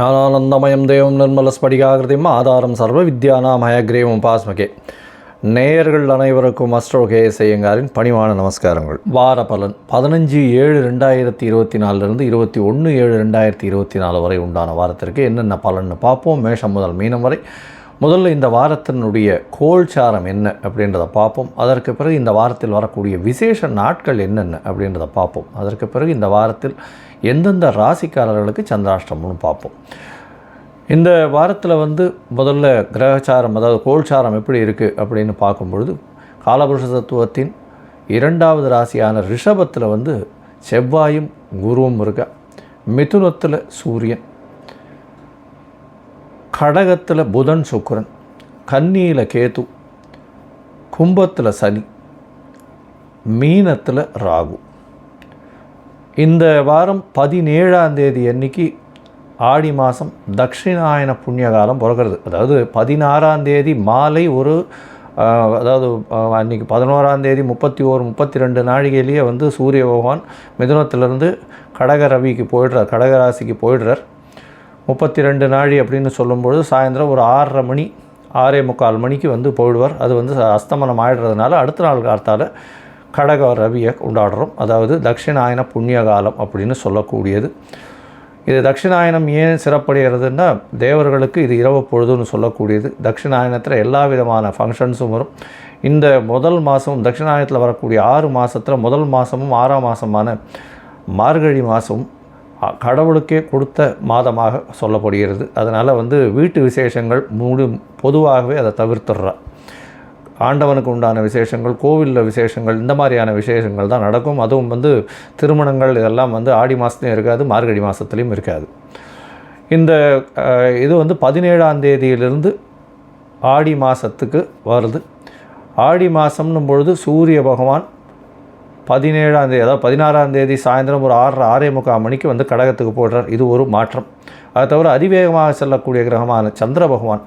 ஞானானந்தமயம் தேவம் நிர்மலஸ்படிகாகிருதிம் ஆதாரம் சர்வ வித்யானாம் ஹயக்ரீவம் பாஸ்மகே நேயர்கள் அனைவருக்கும் அஸ்ட்ரோ கேஎஸ் ஐயங்காரின் பணிவான நமஸ்காரங்கள். வார பலன் பதினஞ்சு ஏழு ரெண்டாயிரத்தி இருபத்தி நாலுலேருந்து இருபத்தி ஒன்று ஏழு ரெண்டாயிரத்தி இருபத்தி நாலு வரை உண்டான வாரத்திற்கு என்னென்ன பலன்னு பார்ப்போம். மேஷம் முதல் மீனம் வரை. முதல்ல இந்த வாரத்தினுடைய கோல்சாரம் என்ன அப்படின்றத பார்ப்போம். அதற்கு பிறகு இந்த வாரத்தில் வரக்கூடிய விசேஷ நாட்கள் என்னென்ன அப்படின்றத பார்ப்போம். அதற்கு பிறகு இந்த வாரத்தில் எந்தெந்த ராசிக்காரர்களுக்கு சந்திராஷ்டமம்னு பார்ப்போம். இந்த வாரத்தில் வந்து முதல்ல கிரகச்சாரம் அதாவது கோல்சாரம் எப்படி இருக்குது அப்படின்னு பார்க்கும்பொழுது காலபுருஷ தத்துவத்தின் இரண்டாவது ராசியான ரிஷபத்தில் வந்து செவ்வாயும் குருவும் இருக்க மிதுனத்தில் சூரியன் கடகத்தில் புதன் சுக்கரன் கன்னியில் கேது கும்பத்தில் சனி மீனத்தில் ராகு. இந்த வாரம் பதினேழாம் தேதி அன்னைக்கு ஆடி மாதம் தட்சிணாயன புண்ணிய காலம் பிறக்கிறது. அதாவது பதினாறாம் தேதி மாலை ஒரு அதாவது அன்றைக்கி பதினோராம் தேதி முப்பத்தி ஓரு முப்பத்தி ரெண்டு நாழிகையிலேயே வந்து சூரிய பகவான் மிதுனத்திலேருந்து கடக ரவிக்கு போயிடுறார் கடக ராசிக்கு போயிடுறார். முப்பத்தி ரெண்டு நாழி அப்படின்னு சொல்லும்பொழுது சாயந்தரம் ஒரு ஆறரை மணி ஆறே முக்கால் மணிக்கு வந்து போயிடுவார். அது வந்து அஸ்தமனம் ஆயிடுறதுனால அடுத்த நாள் காலத்தால் கடக ரவியை கொண்டாடுறோம். அதாவது தட்சிணாயன புண்ணிய காலம் அப்படின்னு சொல்லக்கூடியது. இது தட்சிணாயனம் ஏன் சிறப்படைகிறதுன்னா தேவர்களுக்கு இது இரவு பொழுதுன்னு சொல்லக்கூடியது. தட்சிணாயனத்தில் எல்லா விதமான ஃபங்க்ஷன்ஸும் வரும். இந்த முதல் மாதம் தட்சிணாயனத்தில் வரக்கூடிய ஆறு மாதத்தில் முதல் மாதமும் ஆறாம் மாதமான மார்கழி மாதமும் கடவுளுக்கே கொடுத்த மாதமாக சொல்லப்படுகிறது. அதனால் வந்து வீட்டு விசேஷங்கள் முழு பொதுவாகவே அதை தவிர்த்துடுறா. ஆண்டவனுக்கு உண்டான விசேஷங்கள் கோவிலில் விசேஷங்கள் இந்த மாதிரியான விசேஷங்கள் தான் நடக்கும். அதுவும் வந்து திருமணங்கள் இதெல்லாம் வந்து ஆடி மாதத்துலையும் இருக்காது மார்கழி மாதத்துலேயும் இருக்காது. இந்த இது வந்து பதினேழாம் தேதியிலிருந்து ஆடி மாதத்துக்கு வருது. ஆடி மாதம்னும் பொழுது சூரிய பகவான் பதினேழாம் தேதி அதாவது பதினாறாம் தேதி சாயந்தரம் ஒரு ஆறரை ஆறே முக்கால் மணிக்கு வந்து கடகத்துக்கு போடுறார். இது ஒரு மாற்றம். அதை தவிர அதிவேகமாக செல்லக்கூடிய கிரகமான சந்திர பகவான்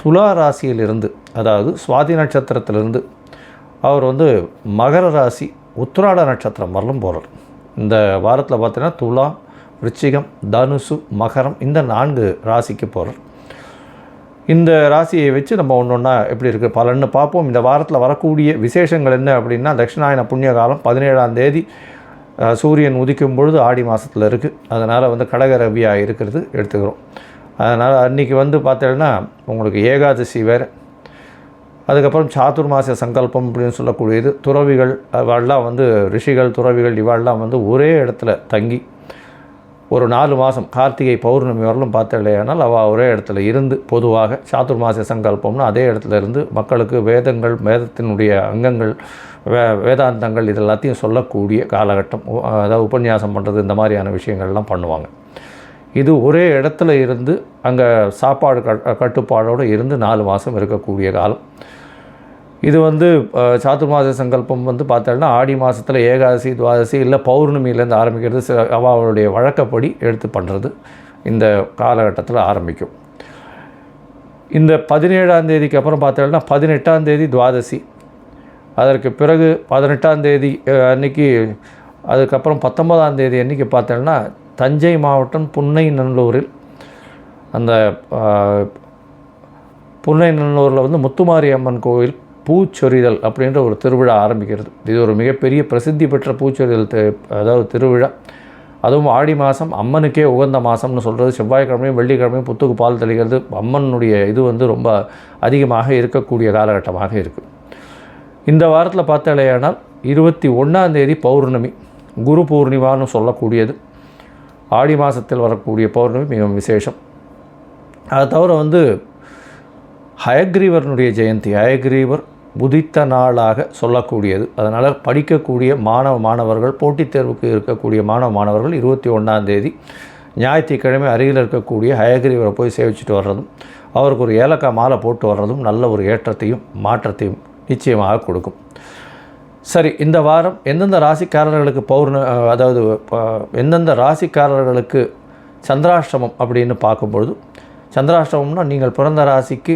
துலா ராசியிலிருந்து அதாவது சுவாதி நட்சத்திரத்திலிருந்து அவர் வந்து மகர ராசி உத்திராட நட்சத்திரம் வரலும் போகிறார் இந்த வாரத்தில் பார்த்தீங்கன்னா துலா விருச்சிகம் தனுசு மகரம் இந்த நான்கு ராசிக்கு போகிறார் இந்த ராசியை வச்சு நம்ம ஒன்று ஒன்றா எப்படி இருக்குது பலன்னு பார்ப்போம். இந்த வாரத்தில் வரக்கூடிய விசேஷங்கள் என்ன அப்படின்னா தட்சிணாயன புண்ணிய காலம் பதினேழாம் தேதி சூரியன் உதிக்கும் பொழுது ஆடி மாதத்தில் இருக்குது அதனால் வந்து கடக ரவியாக இருக்கிறது எடுத்துக்கிறோம். அதனால் அன்றைக்கி வந்து பார்த்தீங்கன்னா உங்களுக்கு ஏகாதசி வேறு அதுக்கப்புறம் சாதுர்மாச சங்கல்பம் அப்படின்னு சொல்லக்கூடியது. துறவிகள் இவாள்லாம் வந்து ரிஷிகள் துறவிகள் இவாள்லாம் வந்து ஒரே இடத்துல தங்கி ஒரு நாலு மாதம் கார்த்திகை பௌர்ணமி வரலும் பார்த்தலையானால் அவள் ஒரே இடத்துல இருந்து பொதுவாக சாதுர்மாச சங்கல்பம்னு அதே இடத்துல இருந்து மக்களுக்கு வேதங்கள் வேதத்தினுடைய அங்கங்கள் வே வேதாந்தங்கள் இது எல்லாத்தையும் சொல்லக்கூடிய காலகட்டம். அதாவது உபன்யாசம் பண்ணுறது இந்த மாதிரியான விஷயங்கள்லாம் பண்ணுவாங்க. இது ஒரே இடத்துல இருந்து அங்கே சாப்பாடு கட் கட்டுப்பாடோடு இருந்து நாலு மாதம் இருக்கக்கூடிய காலம். இது வந்து அஹ், சங்கல்பம் வந்து பார்த்தோன்னா ஆடி மாதத்தில் ஏகாதசி துவாதசி இல்லை பௌர்ணமியிலேருந்து ஆரம்பிக்கிறது சில அவளுடைய வழக்கப்படி எடுத்து பண்ணுறது இந்த காலகட்டத்தில் ஆரம்பிக்கும். இந்த பதினேழாம் தேதிக்கு அப்புறம் பார்த்தோம்னா பதினெட்டாம் தேதி துவாதசி. அதற்கு பிறகு பதினெட்டாம் தேதி அன்னைக்கு அதுக்கப்புறம் பத்தொன்பதாம் தேதி அன்றைக்கி பார்த்தோம்னா தஞ்சை மாவட்டம் புன்னை நல்லூரில் அந்த புன்னை நல்லூரில் வந்து முத்துமாரி அம்மன் கோவில் பூச்சொரிதல் அப்படின்ற ஒரு திருவிழா ஆரம்பிக்கிறது. இது ஒரு மிகப்பெரிய பிரசித்தி பெற்ற பூச்சொரிதல் அதாவது திருவிழா. அதுவும் ஆடி மாதம் அம்மனுக்கே உகந்த மாதம்னு சொல்கிறது செவ்வாய்க்கிழமையும் வெள்ளிக்கிழமையும் புத்துக்கு பால் தெளிக்கிறது. அம்மனுடைய இது வந்து ரொம்ப அதிகமாக இருக்கக்கூடிய காலகட்டமாக இருக்குது இந்த வாரத்தில் பார்த்தாலேயானால் இருபத்தி ஒன்றாந்தேதி பௌர்ணமி குரு பூர்ணிமான்னு சொல்லக்கூடியது. ஆடி மாதத்தில் வரக்கூடிய பௌர்ணமி மிகவும் விசேஷம். அதை தவிர வந்து ஹயக்ரீவர்னுடைய ஜெயந்தி ஹயக்ரீவர் உதித்த நாளாக சொல்லக்கூடியது. அதனால் படிக்கக்கூடிய மாணவ மாணவர்கள் போட்டித் தேர்வுக்கு இருக்கக்கூடிய மாணவ மாணவர்கள் இருபத்தி ஒன்றாம் தேதி ஞாயிற்றுக்கிழமை அருகில் இருக்கக்கூடிய ஹயக்ரீவரை போய் சேவிச்சுட்டு வர்றதும் அவருக்கு ஒரு ஏலக்காய் மாலை போட்டு வர்றதும் நல்ல ஒரு ஏற்றத்தையும் மாற்றத்தையும் நிச்சயமாக கொடுக்கும். சரி இந்த வாரம் எந்தெந்த ராசிக்காரர்களுக்கு பௌர்ண அதாவது ப- எந்தெந்த ராசிக்காரர்களுக்கு சந்திராஷ்டமம் அப்படின்னு பார்க்கும்பொழுது சந்திராஷ்டமம்னா நீங்கள் பிறந்த ராசிக்கு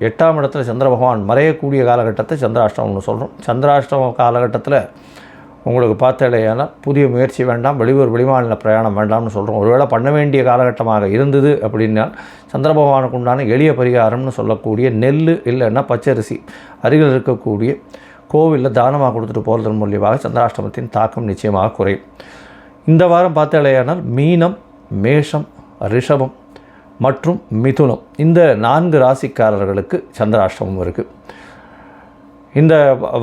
எட்டாம் இடத்துல சந்திர பகவான் மறையக்கூடிய காலகட்டத்தை சந்திராஷ்டமம்னு சொல்கிறோம் சந்திராஷ்டம காலகட்டத்தில் உங்களுக்கு பார்த்தாலேயானால் புதிய முயற்சி வேண்டாம் வெளியூர் வெளிமாநில பிரயாணம் வேண்டாம்னு சொல்கிறோம் ஒருவேளை பண்ண வேண்டிய காலகட்டமாக இருந்தது அப்படின்னா சந்திர பகவானுக்கு உண்டான எளிய பரிகாரம்னு சொல்லக்கூடிய நெல் இல்லைன்னா பச்சரிசி அருகில் இருக்கக்கூடிய கோவிலில் தானமாக கொடுத்துட்டு போகிறதன் மூலியமாக சந்திராஷ்டமத்தின் தாக்கம் நிச்சயமாக குறையும். இந்த வாரம் பார்த்தாலேயானால் மீனம் மேஷம் ரிஷபம் மற்றும் மிதுனம் இந்த நான்கு ராசிக்காரர்களுக்கு சந்திராஷ்டமம் இருக்குது இந்த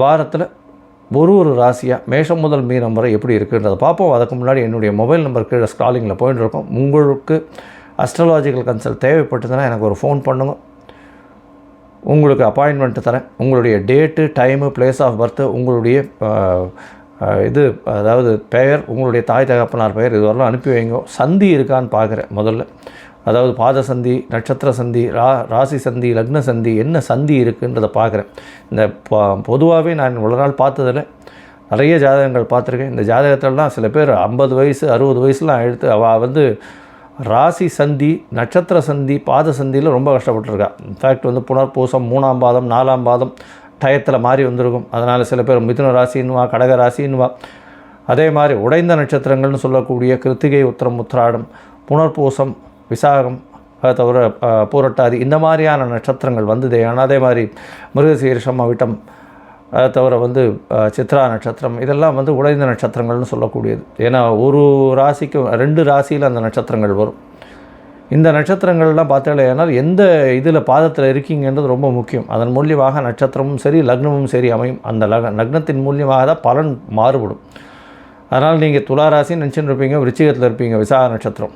வாரத்தில் ஒரு ஒரு ராசியாக மேஷம் முதல் மீனம் வரை எப்படி இருக்குன்றதை பார்ப்போம். அதுக்கு முன்னாடி என்னுடைய மொபைல் நம்பர் கீழே ஸ்காலிங்கில் போயிட்டு இருக்கோம். உங்களுக்கு அஸ்ட்ராலாஜிக்கல் கன்சல்ட் தேவைப்பட்டதுன்னா எனக்கு ஒரு ஃபோன் பண்ணுங்க. உங்களுக்கு அப்பாயின்மெண்ட் தரேன். உங்களுடைய date time place of birth உங்களுடைய இது அதாவது பெயர் உங்களுடைய தாய் தகப்பனார் பெயர் இதுவரெல்லாம் அனுப்பி வைங்க. சந்தி இருக்கான்னு பார்க்குறேன் முதல்ல. அதாவது பாத சந்தி நட்சத்திர சந்தி ரா ராசி சந்தி லக்ன சந்தி என்ன சந்தி இருக்குன்றதை பார்க்குறேன். இந்த பொதுவாகவே நான் இவ்வளோ நாள் பார்த்ததில் நிறைய ஜாதகங்கள் பார்த்துருக்கேன். இந்த ஜாதகத்திலலாம் சில பேர் ஐம்பது வயசு அறுபது வயசுலாம் எடுத்து அவள் வந்து ராசி சந்தி நட்சத்திர சந்தி பாத சந்தியில் ரொம்ப கஷ்டப்பட்டுருக்கா. இன்ஃபேக்ட் வந்து புனர்பூசம் மூணாம் பாதம் நாலாம் பாதம் டயத்தில் மாறி வந்திருக்கும். அதனால் சில பேர் மிதுன ராசின்னுவா கடக ராசின்னுவா. அதே மாதிரி உடைந்த நட்சத்திரங்கள்னு சொல்லக்கூடிய கிருத்திகை உத்திரம் உத்திராடம் புனர்பூசம் விசாகம் அதை தவிர புரட்டாதி பூரட்டாதி இந்த மாதிரியான நட்சத்திரங்கள் வந்ததே. ஆனால் அதே மாதிரி மிருகசீரிஷம் அவிட்டம் அதை தவிர வந்து சித்ரா நட்சத்திரம் இதெல்லாம் வந்து உடைந்த நட்சத்திரங்கள்னு சொல்லக்கூடியது. ஏன்னா ஒரு ராசிக்கும் ரெண்டு ராசியில் அந்த நட்சத்திரங்கள் வரும். இந்த நட்சத்திரங்கள்லாம் பார்த்தாலேனால் எந்த இதில் பாதத்தில் இருக்கீங்கன்றது ரொம்ப முக்கியம். அதன் மூலியமாக நட்சத்திரமும் சரி லக்னமும் சரி அமையும். அந்த லக லக்னத்தின் மூலியமாக தான் பலன் மாறுபடும். அதனால் நீங்கள் துளாராசின்னு நினச்சின்னு இருப்பீங்க விருச்சிகத்தில் இருப்பீங்க விசாக நட்சத்திரம்.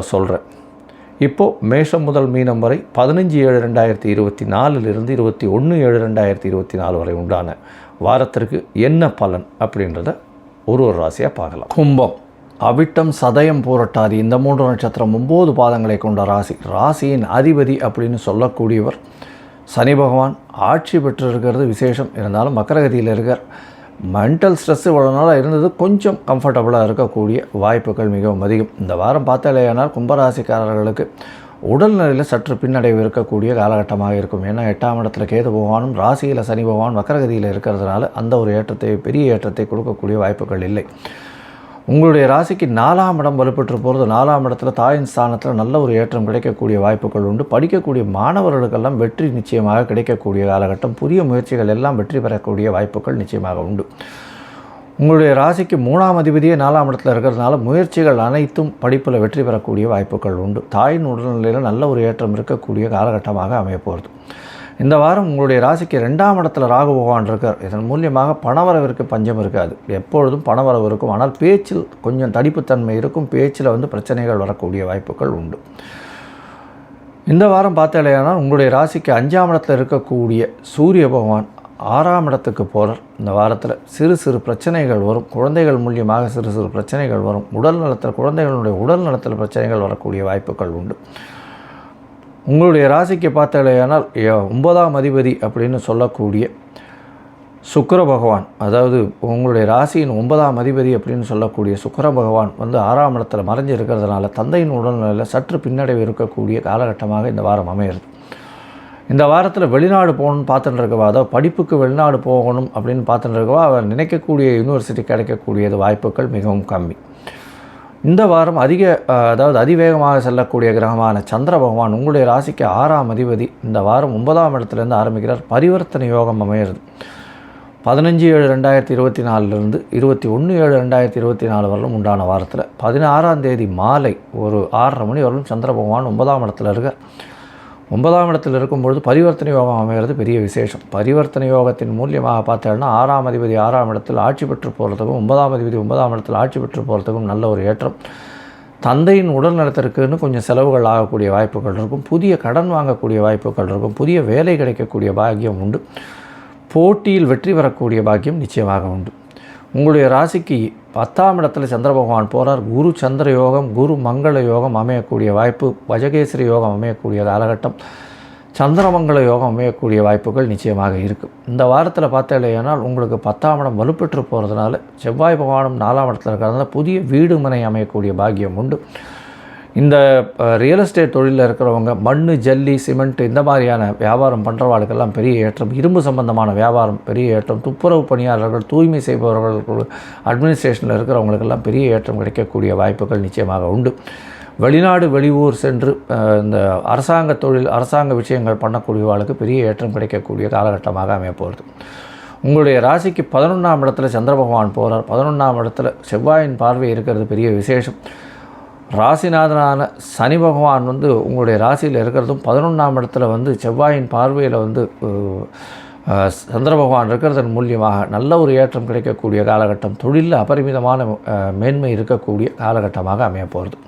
சொல்கிறேன் இப்போது மேஷம் முதல் மீனம் வரை பதினஞ்சு ஏழு ரெண்டாயிரத்தி இருபத்தி நாலுலேருந்து இருபத்தி ஒன்று ஏழு ரெண்டாயிரத்தி இருபத்தி நாலு வரை உண்டான வாரத்திற்கு என்ன பலன் அப்படின்றத ஒரு ஒரு ராசியாக பார்க்கலாம். கும்பம். அவிட்டம் சதயம் போரட்டாது இந்த மூன்று நட்சத்திரம் ஒம்பது பாதங்களை கொண்ட ராசி. ராசியின் அதிபதி அப்படின்னு சொல்லக்கூடியவர் சனி பகவான். ஆட்சி பெற்றிருக்கிறது விசேஷம். இருந்தாலும் மக்கரகதியில் இருக்கார். மென்டல் ஸ்ட்ரெஸ்ஸு இவ்வளோ நாளாக இருந்தது கொஞ்சம் கம்ஃபர்டபுளாக இருக்கக்கூடிய வாய்ப்புகள் மிகவும் அதிகம். இந்த வாரம் பார்த்தாலேயானால் கும்பராசிக்காரர்களுக்கு உடல்நிலையில் சற்று பின்னடைவு இருக்கக்கூடிய காலகட்டமாக இருக்கும். ஏன்னா எட்டாம் இடத்துல கேது பகவானும் ராசியில் சனி பகவான் வக்கரகதியில் இருக்கிறதுனால அந்த ஒரு ஏற்றத்தை பெரிய ஏற்றத்தை கொடுக்கக்கூடிய வாய்ப்புகள் இல்லை. உங்களுடைய ராசிக்கு நாலாம் இடம் வலுப்பெற்று போகிறது நாலாம் இடத்துல தாயின் ஸ்தானத்தில் நல்ல ஒரு ஏற்றம் கிடைக்கக்கூடிய வாய்ப்புகள் உண்டு. படிக்கக்கூடிய மாணவர்களுக்கெல்லாம் வெற்றி நிச்சயமாக கிடைக்கக்கூடிய காலகட்டம். புதிய முயற்சிகள் எல்லாம் வெற்றி பெறக்கூடிய வாய்ப்புகள் நிச்சயமாக உண்டு. உங்களுடைய ராசிக்கு மூணாம் அதிபதியே நாலாம் இடத்துல இருக்கிறதுனால முயற்சிகள் அனைத்தும் படிப்பில் வெற்றி பெறக்கூடிய வாய்ப்புகள் உண்டு. தாயின் உடல்நிலையில் நல்ல ஒரு ஏற்றம் இருக்கக்கூடிய காலகட்டமாக அமையப்போகிறது இந்த வாரம் உங்களுடைய ராசிக்கு ரெண்டாம் இடத்துல ராகு பகவான் இருக்கார். இதன் மூலியமாக பணவரவிற்கு பஞ்சம் இருக்காது. எப்பொழுதும் பணவரவு இருக்கும். ஆனால் பேச்சில் கொஞ்சம் தடிப்புத்தன்மை இருக்கும். பேச்சில் வந்து பிரச்சனைகள் வரக்கூடிய வாய்ப்புகள் உண்டு. இந்த வாரம் பார்த்தாலேயானால் உங்களுடைய ராசிக்கு அஞ்சாம் இடத்துல இருக்கக்கூடிய சூரிய பகவான் ஆறாம் இடத்துக்கு போகிறார் இந்த வாரத்தில் சிறு சிறு பிரச்சனைகள் வரும். குழந்தைகள் மூலியமாக சிறு சிறு பிரச்சனைகள் வரும். உடல் நலத்தில் குழந்தைகளுடைய உடல் நலத்தில் பிரச்சனைகள் வரக்கூடிய வாய்ப்புகள் உண்டு. உங்களுடைய ராசிக்கு பார்த்தாலேயானால் ஒன்பதாம் அதிபதி அப்படின்னு சொல்லக்கூடிய சுக்கர பகவான் அதாவது உங்களுடைய ராசியின் ஒன்பதாம் அதிபதி அப்படின்னு சொல்லக்கூடிய சுக்கர பகவான் வந்து ஆறாம் இடத்துல மறைஞ்சு இருக்கிறதுனால தந்தையின் உடல்நிலையில் சற்று பின்னடைவு இருக்கக்கூடிய காலகட்டமாக இந்த வாரம் அமையிறது இந்த வாரத்தில் வெளிநாடு போகணும்னு பார்த்துட்டு இருக்கவா அதாவது படிப்புக்கு வெளிநாடு போகணும் அப்படின்னு பார்த்துட்டு இருக்கவா அவர் நினைக்கக்கூடிய யூனிவர்சிட்டி கிடைக்கக்கூடியது வாய்ப்புகள் மிகவும் கம்மி. இந்த வாரம் அதிக அதாவது அதிவேகமாக செல்லக்கூடிய கிரகமான சந்திர பகவான் உங்களுடைய ராசிக்கு ஆறாம் அதிபதி இந்த வாரம் ஒன்பதாம் இடத்துலேருந்து ஆரம்பிக்கிறார். பரிவர்த்தனை யோகம் அமையிறது பதினஞ்சு ஏழு ரெண்டாயிரத்தி இருபத்தி நாலுலேருந்து இருபத்தி ஒன்று ஏழு ரெண்டாயிரத்தி இருபத்தி நாலு வரலும் உண்டான வாரத்தில் பதினாறாம் தேதி மாலை ஒரு ஆறரை மணி வரலும் சந்திர பகவான் ஒன்பதாம் இடத்துல இருக்கார். ஒன்பதாம் இடத்தில் இருக்கும்பொழுது பரிவர்த்தனை யோகம் அமைகிறது பெரிய விசேஷம். பரிவர்த்தனை யோகத்தின் மூலியமாக பார்த்தோம்னா ஆறாம் அதிபதி ஆறாம் இடத்தில் ஆட்சி பெற்று போகிறதுக்கும் ஒன்பதாம் அதிபதி ஒன்பதாம் இடத்தில் ஆட்சி பெற்று போகிறதுக்கும் நல்ல ஒரு ஏற்றம். தந்தையின் உடல் நலத்திற்குன்னு கொஞ்சம் செலவுகள் ஆகக்கூடிய வாய்ப்புகள் இருக்கும். புதிய கடன் வாங்கக்கூடிய வாய்ப்புகள் இருக்கும். புதிய வேலை கிடைக்கக்கூடிய பாக்கியம் உண்டு. போட்டியில் வெற்றி பெறக்கூடிய பாக்கியம் நிச்சயமாக உண்டு. உங்களுடைய ராசிக்கு பத்தாம் இடத்துல சந்திர பகவான் போகிறார் குரு சந்திர யோகம் குரு மங்கள யோகம் அமையக்கூடிய வாய்ப்பு வஜகேஸ்வரி யோகம் அமையக்கூடிய காலகட்டம் சந்திரமங்கல யோகம் அமையக்கூடிய வாய்ப்புகள் நிச்சயமாக இருக்குது இந்த வாரத்தில் பார்த்தீங்கன்னா உங்களுக்கு பத்தாம் இடம் வலுப்பெற்று போகிறதுனால செவ்வாய் பகவானும் நாலாம் இடத்துல இருக்கிறதுனால புதிய வீடு மனை அமையக்கூடிய பாக்கியம் உண்டு. இந்த ரியல் எஸ்டேட் தொழிலில் இருக்கிறவங்க மண் ஜல்லி சிமெண்ட் இந்த மாதிரியான வியாபாரம் பண்ணுறவாளுக்கெல்லாம் பெரிய ஏற்றம். இரும்பு சம்பந்தமான வியாபாரம் பெரிய ஏற்றம். துப்புரவு பணியாளர்கள் தூய்மை செய்பவர்கள் அட்மினிஸ்ட்ரேஷனில் இருக்கிறவங்களுக்கெல்லாம் பெரிய ஏற்றம் கிடைக்கக்கூடிய வாய்ப்புகள் நிச்சயமாக உண்டு. வெளிநாடு வெளியூர் சென்று இந்த அரசாங்க தொழில் அரசாங்க விஷயங்கள் பண்ணக்கூடியவாளுக்கு பெரிய ஏற்றம் கிடைக்கக்கூடிய காலகட்டமாக அமையப்போகிறது உங்களுடைய ராசிக்கு பதினொன்றாம் இடத்துல சந்திர பகவான் போகிறார் பதினொன்றாம் இடத்துல செவ்வாயின் பார்வை இருக்கிறது பெரிய விசேஷம். ராசிநாதனான சனி பகவான் வந்து உங்களுடைய ராசியில் இருக்கிறதும் பதினொன்றாம் இடத்துல வந்து செவ்வாயின் பார்வையில் வந்து சந்திர பகவான் இருக்கிறதன் மூலியமாக நல்ல ஒரு ஏற்றம் கிடைக்கக்கூடிய காலகட்டம் தொழிலில் அபரிமிதமான மேன்மை இருக்கக்கூடிய காலகட்டமாக அமைய போகிறது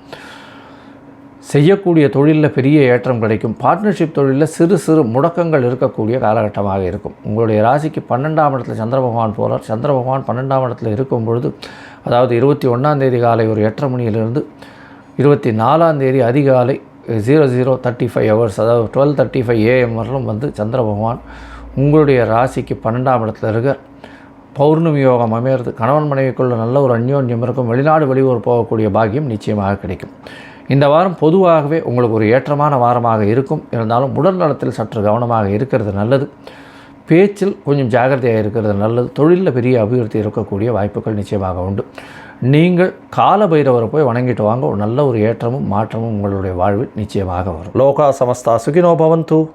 செய்யக்கூடிய தொழிலில் பெரிய ஏற்றம் கிடைக்கும். பார்ட்னர்ஷிப் தொழிலில் சிறு சிறு முடக்கங்கள் இருக்கக்கூடிய காலகட்டமாக இருக்கும். உங்களுடைய ராசிக்கு பன்னெண்டாம் இடத்துல சந்திர பகவான் போகிறார் சந்திர பகவான் பன்னெண்டாம் இடத்துல இருக்கும் பொழுது அதாவது இருபத்தி ஒன்றாம் தேதி காலை ஒரு எட்டரை மணியிலிருந்து இருபத்தி நாலாம் தேதி அதிகாலை zero zero thirty five hours அதாவது டுவெல் தேர்ட்டி ஃபைவ் ஏஎம் வரலும் வந்து சந்திர பகவான் உங்களுடைய ராசிக்கு பன்னெண்டாம் இடத்துல இருக்க பௌர்ணமி யோகம் அமையிறது. கணவன் மனைவிக்குள்ள நல்ல ஒரு அந்யோன்யம் இருக்கும். வெளிநாடு வெளியூர் போகக்கூடிய பாக்கியம் நிச்சயமாக கிடைக்கும். இந்த வாரம் பொதுவாகவே உங்களுக்கு ஒரு ஏற்றமான வாரமாக இருக்கும். இருந்தாலும் உடல் நலத்தில் சற்று கவனமாக இருக்கிறது நல்லது. பேச்சில் கொஞ்சம் ஜாகிரதையாக இருக்கிறது நல்லது. தொழிலில் பெரிய அபிவிருத்தி இருக்கக்கூடிய வாய்ப்புகள் நிச்சயமாக உண்டு. நீங்கள் கால பைரவரை போய் வணங்கிட்டு வாங்க. ஒரு நல்ல ஒரு ஏற்றமும் மாற்றமும் உங்களுடைய வாழ்வில் நிச்சயமாக வரும். லோகா சமஸ்தா சுகினோ பவந்து.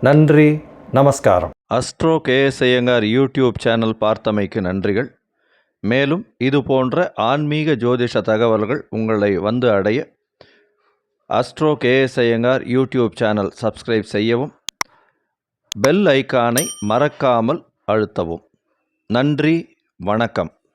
நன்றி நமஸ்காரம். Astro KS Iyengar YouTube channel பார்த்தமைக்கு நன்றிகள். மேலும் இது போன்ற ஆன்மீக ஜோதிஷ தகவல்கள் உங்களை வந்து அடைய astro KS Iyengar YouTube channel subscribe செய்யவும் பெல் ஐகானை மறக்காமல் அழுத்தவும். நன்றி வணக்கம்.